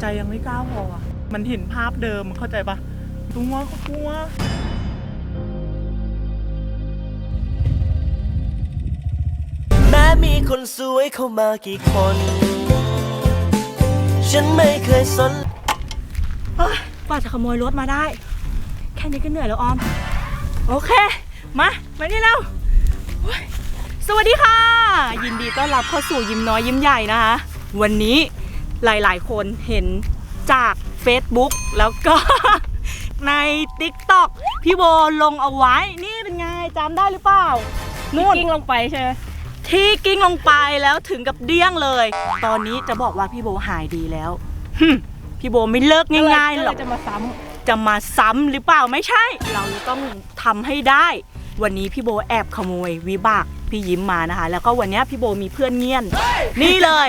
ใจยังไม่กล้าพออะ มันเห็นภาพเดิมเข้าใจปะกลัวก็กลัวแม้มีคนสวยเข้ามากี่คน ฉันไม่เคยสนเฮ้ยกว่าจะขโมยรถมาได้ แค่นี้ก็เหนื่อยแล้วออม โอเค มา มานี่แล้วโอ้ยสวัสดีค่ะ ยินดีต้อนรับเข้าสู่ยิ้มน้อยยิ้มใหญ่นะคะ วันนี้ หลาย ๆ คนเห็นจาก Facebook แล้วก็ ใน TikTok พี่โบลงเอาไว้ นี่เป็นไงจำได้หรือเปล่านู่นกิ้งลงไปใช่ไหมที่กิ้งลงไปแล้วถึงกับเดี้ยงเลย ตอนนี้จะบอกว่าพี่โบหายดีแล้วหึ่มพี่โบไม่เลิกง่ายๆหรอกจะมาซ้จะมาซ้ำหรือเปล่าไม่ใช่ เราจะต้องทำให้ได้ วันนี้พี่โบแอบขโมยวิบาก พี่ยิ้มมานะคะ แล้วก็วันนี้พี่โบมีเพื่อนเงียน นี่เลย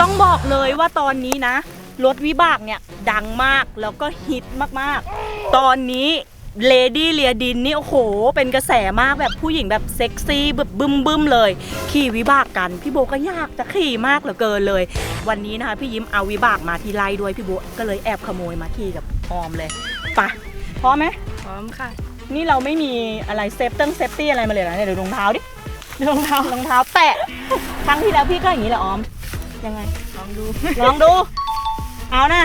ต้องบอกเลยว่าตอนนี้นะรถวิบากเนี่ยดังมากแล้วก็ฮิตมากๆ ตอนนี้เลดี้เลียดินนี่โอ้โห เป็นกระแสมากแบบผู้หญิงแบบเซ็กซี่แบบบึ้มบึมเลย ขี่วิบากกัน พี่โบก็ยากจะขี่มากเหลือเกินเลย วันนี้นะคะพี่ยิ้มเอาวิบากมาที่ไล่ด้วยพี่โบก็เลยแอบขโมยมาขี่กับออมเลย ปะพร้อมไหมำพร้อมค่ะ นี่เราไม่มีอะไรเซฟติ้งเซฟตี้อะไรมาเลยนะเนี่ยเดี๋ยวรองเท้าดิรองเท้ารองเท้าแตะครั้งที่แล้วพี่ก็อย่างนี้แหละออม ยังไง ลองดู ลองดู เอานะ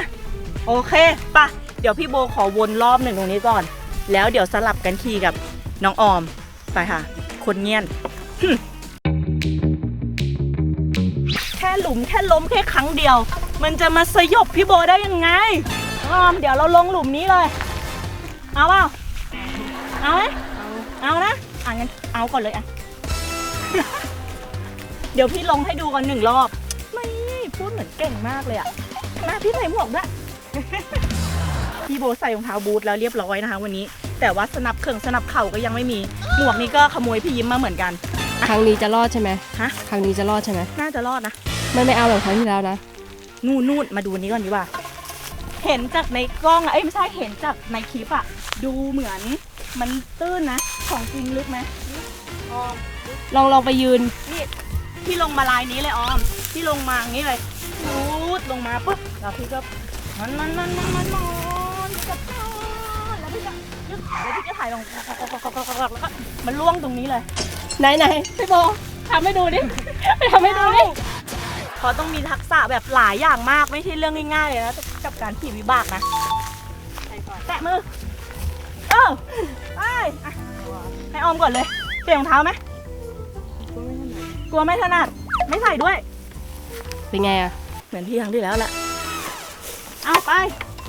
โอเคปะเดี๋ยวพี่โบขอวนรอบหนึ่งตรงนี้ก่อน แล้วเดี๋ยวสลับกันขี่กับน้องออม ไปค่ะ คนเงียนหึ่มแค่หลุมแค่ล้มแค่ครั้งเดียว มันจะมาสยบพี่โบได้ยังไงน้ องออม เดี๋ยวเราลงหลุมนี้เลย เอาเปล่าเอาไหมเอานะ อะงั้นเอาก่อนเลยอะ เดี๋ยวพี่ลงให้ดูก่อนหนึ่งรอบ ไม่พูดเหมือนเก่งมากเลยอะมาพี่ใส่หมวกด้วยพี่โบใส่รองเท้าบูทแล้วเรียบร้อยนะคะ วันนี้ แต่ว่าสนับเข่งสนับเข่าก็ยังไม่มี หมวกนี้ก็ขโมยพี่ยิ้มมาเหมือนกัน ครั้งนี้จะรอดใช่ไหมฮะ ครั้งนี้จะรอดใช่ไหมน่าจะรอดนะ ไม่ไม่เอาแบบครั้งที่แล้วนะ นู่นนู่นมาดูนี้ก่อนดีกว่า เห็นจากในกล้องอะเอ้ยไม่ใช่เห็นจากในคลิปอะดูเหมือนมันตื้นนะ ของจริงลึกไหมออมลองลองไปยืนนี่พี่ลงมาลายนี้เลยออมพี่ลงมาอย่างนี้เลยรูดลงมาปุ๊บแล้วพี่ก็มันมันมันมันมันมันกับแล้วพี่ก็ยึดแล้วพี่ก็ถ่ายลงแล้วก็มันล่วงตรงนี้เลย ไหนไหนพี่โบทำให้ดูดิไปทำให้ดูดิ เพราะต้องมีทักษะแบบหลายอย่างมากไม่ใช่เรื่องง่ายๆเลยนะกับการขี่วิบากนะแตะมือเออไปอะให้ออมก่อนเลยเปลี่ยนรองเท้าไหมกลัวไม่ถนัดไม่ใส่ด้วย เป็นไงอะเหมือนพี่ครั้งที่แล้วแหละเอาไป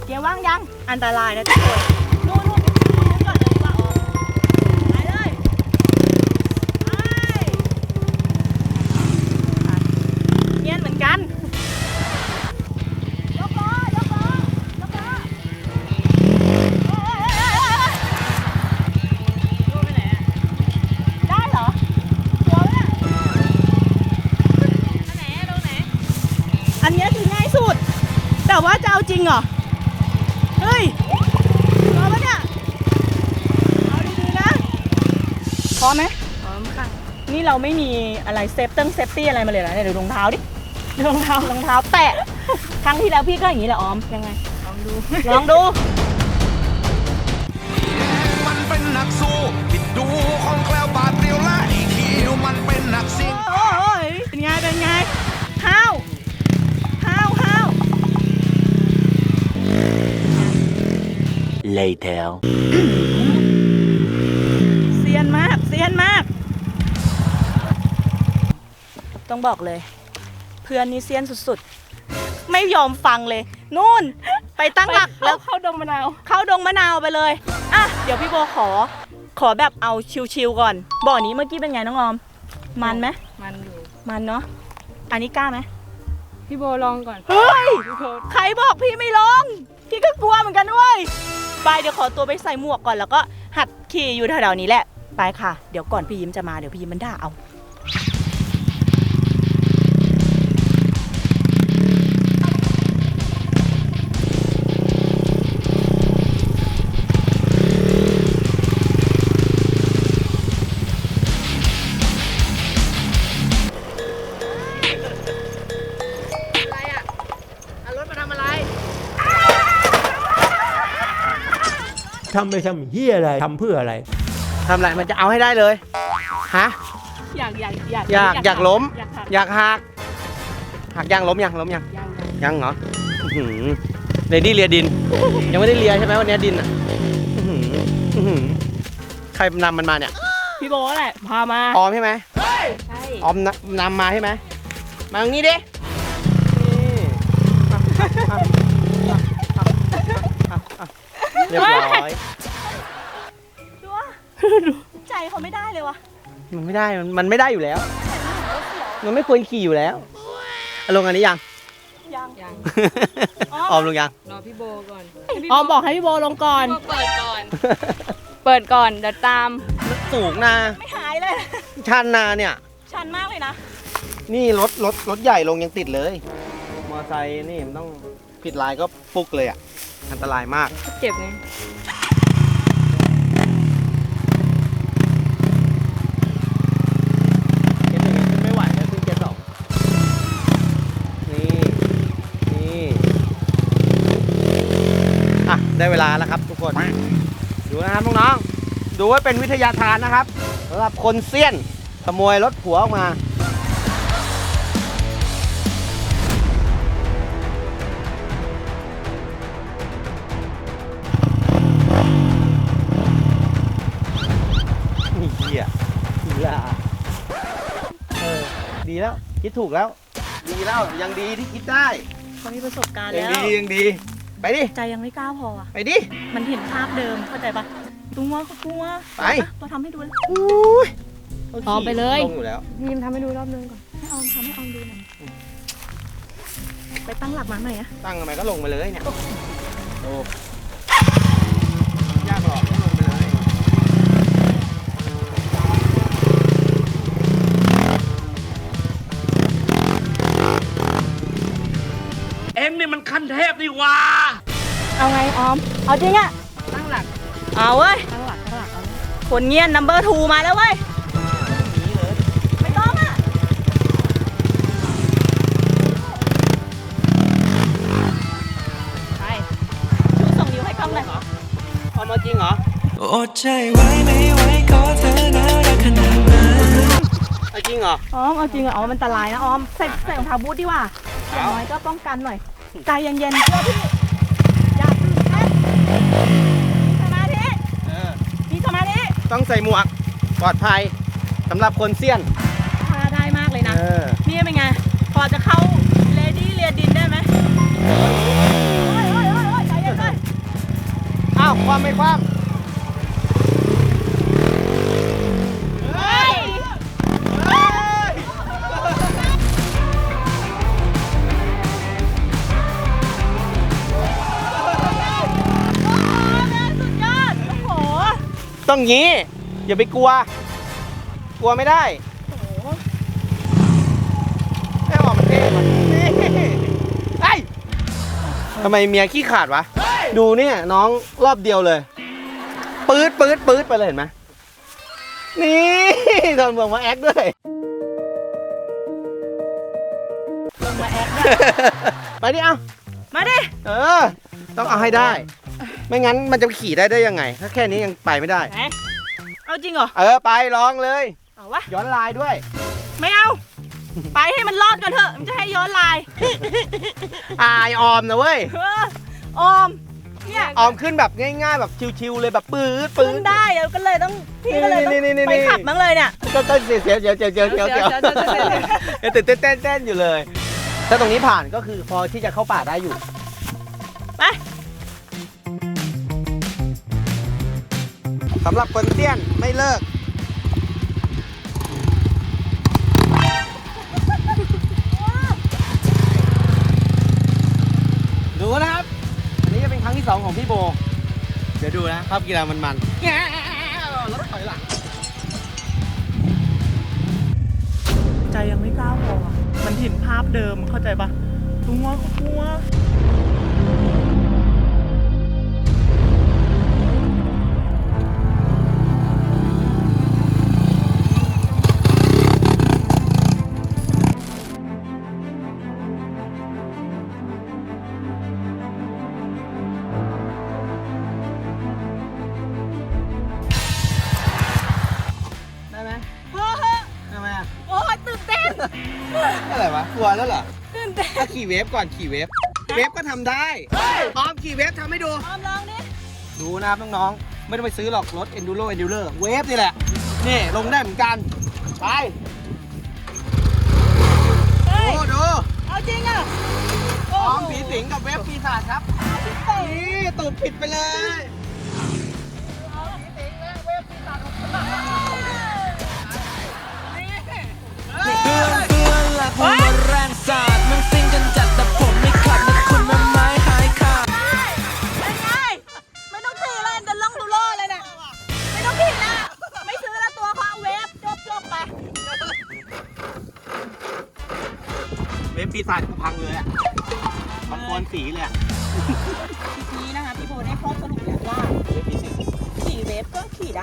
เกียร์ว่างยังอันตรายนะทุกคนนู่นนู่น ริงเหรอ เฮ้ยพร้อมปะเนี่ย เอาดีๆนะ พร้อมไหมพร้อมค่ะ นี่เราไม่มีอะไรเซฟติ้งเซฟตี้อะไรมาเลยนะเนี่ยเดี๋ยวรองเท้าดิ รองเท้ารองเท้าแตะ ครั้งที่แล้วพี่ก็อย่างนี้แหละออม ยังไง ลองดู ลองดูมันเป็นนักสู้ที่ดูของแคล้วบาดเดียวและอีกทีมันเป็นนักซิ่ง โอ้ยเป็นไง เป็นไง later เซียนมากเซียนมาก ต้องบอกเลย เพื่อนนี่เซียนสุดๆ ไม่ยอมฟังเลย นู่น ไปตั้งหลักแล้แล้ววเข้าดงมะนาว เข้าดงมะนาวไปเลยอะเดี๋ยวพี่โบขอ ขอแบบเอาชิวๆก่อน บ่อนี้เมื่อกี้เป็นไงน้องออม มันไหมมันอยู่ มันเนาะอันนี้กล้าไหม พี่โบลองก่อน เฮ้ย พี่โบใครบอกพี่ไม่ลง พี่ก็กลัวเหมือนกันด้วย ไปเดี๋ยวขอตัวไปใส่หมวกก่อนแล้วก็หัดขี่อยู่แถวๆนี้แหละ ไปค่ะ เดี๋ยวก่อนพี่ยิ้มจะมาเดี๋ยวพี่ยิ้มมันด่าเอา ทำไปทำเฮียอะไรทำเพื่ออะไร ทำอะไรมันจะเอาให้ได้เลย ฮะ อยากอยากอยากอยากอยากล้ม อยากหักอยากหักหักยังล้มยังล้มยังยังยังเหรออื้อหือเรดี้เลียดิน ยังไม่ได้เลียใช่ไหมวันนี้ดินอะอื้อหืออื้อหือใครนำมันมาเนี่ย พี่โบแหละพามาออมใช่ไหมใช่ออมนำนำมาใช่ไหมมาตรงนี้ดินี่อะอะอะอะอะเรียบร้อย ดูว่าใจเขาไม่ได้เลยวะมันไม่ได้ มันมันไม่ได้อยู่แล้ว มันไม่ควรขี่อยู่แล้วอะลงอันนี้ยัง ยังยัง ออมลงยัง รอพี่โบก่อนออมบอกให้พี่โบลงก่อนเปิดก่อน เปิดก่อนเดี๋ยวตาม สูงนะไม่หายเลย ชันนาเนี่ย ชันมากเลยนะ นี่รถรถรถใหญ่ลงยังติดเลย มอไซค์นี่มันต้องผิดลายก็ปุกเลยอะ อันตรายมากเจ็บไงเกียร์หนึ่งยังขึ้นไม่ไหวแล้วขึ้นเกียร์สองนี่ นี่ อะ ได้เวลาแล้วครับทุกคน ดูนะครับน้องๆดูไว้เป็นวิทยาทานนะครับสำหรับคนเซียนขโมยรถผัวออกมา แล้ว คิดถูกแล้วดีแล้วยังดีที่คิดได้เขามีประสบการณ์ยังแล้ว ดียังดี ไปดิ ใจยังไม่กล้าพออะ ไปดิ มันเห็นภาพเดิมเข้าใจปะตัวเขาตัวไป เราทำให้ดูเลยอุ้ยออมไปเลย ลงอยู่แล้วพิมทำให้ดูรอบนึงก่อน ให้ออมทำให้ออมดูหน่อย ไปตั้งหลักมาหน่อยอะตั้งทำไมก็ลงไปเลยเนี่ยโอ้ยากหรอก อ็งนี่มันขั้นเทพนี่หว่าเอาไงออม เอาจริงอะตั้งหลักเอาเว้ย ตั้งหลักตั้งหลักเอาคนเงียนนัมเบอร์ทูมาแล้วเว้ย ไม่ต้องอะไปชูส่งนิ้วให้กล้องเลยเอามาจริงเหรออดใจไว้ไม่ไหวขอเธอน่ารักขนาดนั้นเอาจริงเหรอ ออมเอาจริงเหรอออมมันอันตรายนะออม ใส่ใส่รองเท้าบูทดีกว่าอย่างน้อยก็ป้องกันหน่อย ใจเย็นๆเชื่อพี่อย่าตื่นเต้นมีสมาธิเออมีสมาธิต้องใส่หมวกปลอดภัยสำหรับคนเซียนพาได้มากเลยนะ เออนี่เป็นไง พอจะเข้าเลดี้เรียดินได้ไหมโอ้ยโอ้ยโอ้ยโอ้ยใจเย็นเลยอ้าวความไม่ความ ต้องงี้ อย่าไปกลัว กลัวไม่ได้ไม่ออกมันเท่ว่ะนี่ไอ้ยทำไมเมียขี้ขาดวะ ดูเนี่ยน้องรอบเดียวเลย ปื๊ดปื๊ดปื๊ดไปเลยเห็นไหมนี่โดนเมืองมาแอคด้วยลงมาแอคด้วยไปดิเอ้ามาดิ เออ ต้องเอาให้ได้ ไม่งั้นมันจะขี่ได้ได้ยังไง ถ้าแค่นี้ยังไปไม่ได้ ไหนเอาจริงเหรอ เออไปลองเลย เอาวะ ย้อนลายด้วย ไม่เอา ไปให้มันรอดก่อนเถอะ มันจะให้ย้อนลายอายออมนะเว้ย เออออม เนี่ยออมขึ้นแบบง่ายๆแบบชิวๆเลยแบบปื๊ดปื๊ขึ้ดนได้แล้วก็เลยต้องพี่ก็เลยต้องนี่ๆๆๆไปขับมั้งเลยเนี่ย ก็ก็เสียวเสียวเสียวเสียวเสียวเสียวเสียวเดี๋ยวเดี๋ยวเดี๋ยวเดี๋ยว ยังตื่นเต้นเต้นเต้นอยู่เลย ถ้าตรงนี้ผ่านก็คือพอที่จะเข้าป่าได้อยู่ ไป สำหรับคนเตี้ยนไม่เลิก ดูนะครับ อันนี้จะเป็นครั้งที่สองของพี่โบ เดี๋ยวดูนะภาพกีฬามันมันรถถอยหลัง ใจยังไม่กล้าพอมันเห็นภาพเดิมเข้าใจปะตัวเขากลัวตื่ ขี่เวฟก่อนขี่เวฟเวฟก็ทำได้พร้อมขี่เวฟทำให้ดู ออมลองดิดูนะครับน้องๆ ไม่ต้องไปซื้อหรอกรถ Enduro Endurer เวฟนี่แหละ นี่ ลงได้เหมือนกัน ไปเฮ้ยดูดูเอาจริงอะพร้อมผีสิงกับเวฟปีศาจครับ นี่ตูดผิดไปเลย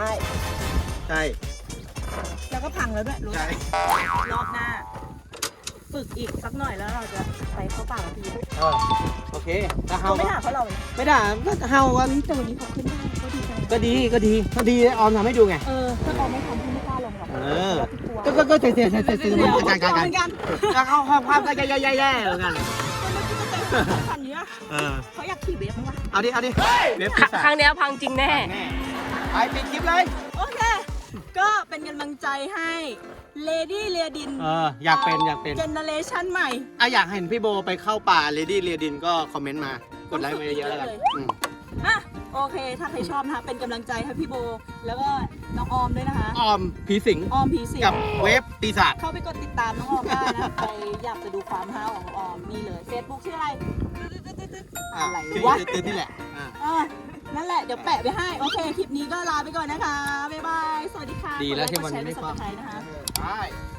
ได้ ใช่ แล้วก็พังแล้วด้วยรู้ใช่ รอบหน้า ฝึกอีกสักหน่อยแล้วเราจะไปเข้าป่ากับพี่เออโอเคถ้าเฮาเขาไม่ก็ด่าเพราะเราเลยนะไม่ด่าก็เฮากันแต่วันนี้เขาขึ้นได้ก็ดีใจก็ดีก็ดีก็ดีออมทำให้ดูไง เออถ้าเขาไม่ทำพี่ไม่กล้าลงหรอกเออเพราะว่าพี่กลัวก็ก็ก็เสียเสียเสียเสียเสียเดี๋ยวการการการเหมือนกันแล้วเข้าความความก็แย่แย่แย่แย่เหมือนกันคันนี้อะเออเขาอยากขี่เวฟมั้งวะเอาดิเอาดิเว็บคปีรั้งศาจครั้งเนี้ยพังจริงแน่ แน่ ไปปิดคลิปเลย โอเค ก็เป็นกำลังใจให้เลดี้เรียดินเอออยากเป็นอยากเป็น เจเนเรชันใหม่ อะอยากเห็นพี่โบไปเข้าป่าเลดี้เรียดินก็คอมเมนต์มา กดไลค์มาเยอะๆแล้วกันอืมอะ โอเค ถ้าใครชอบนะคะ เป็นกำลังใจให้พี่โบ แล้วก็น้องออมด้วยนะคะ ออมผีสิงออมผีสิงกับเวฟปีศาจเข้าไปกดติดตามน้องออมได้นะไปอยากจะดูความห้าวของน้องออมนี่เลย Facebook ชื่ออะไร อะอะไรชื่วะตื่นนี่แหละอะ อะ นั่นแหละ เดี๋ยวแปะไปให้ โอเค คลิปนี้ก็ลาไปก่อนนะคะ บ๊ายบาย สวัสดีค่ะดีแล้วที่วันนี้กดไม่ไลค์กคดว่ำแชร์กด Subscribe นะคะไป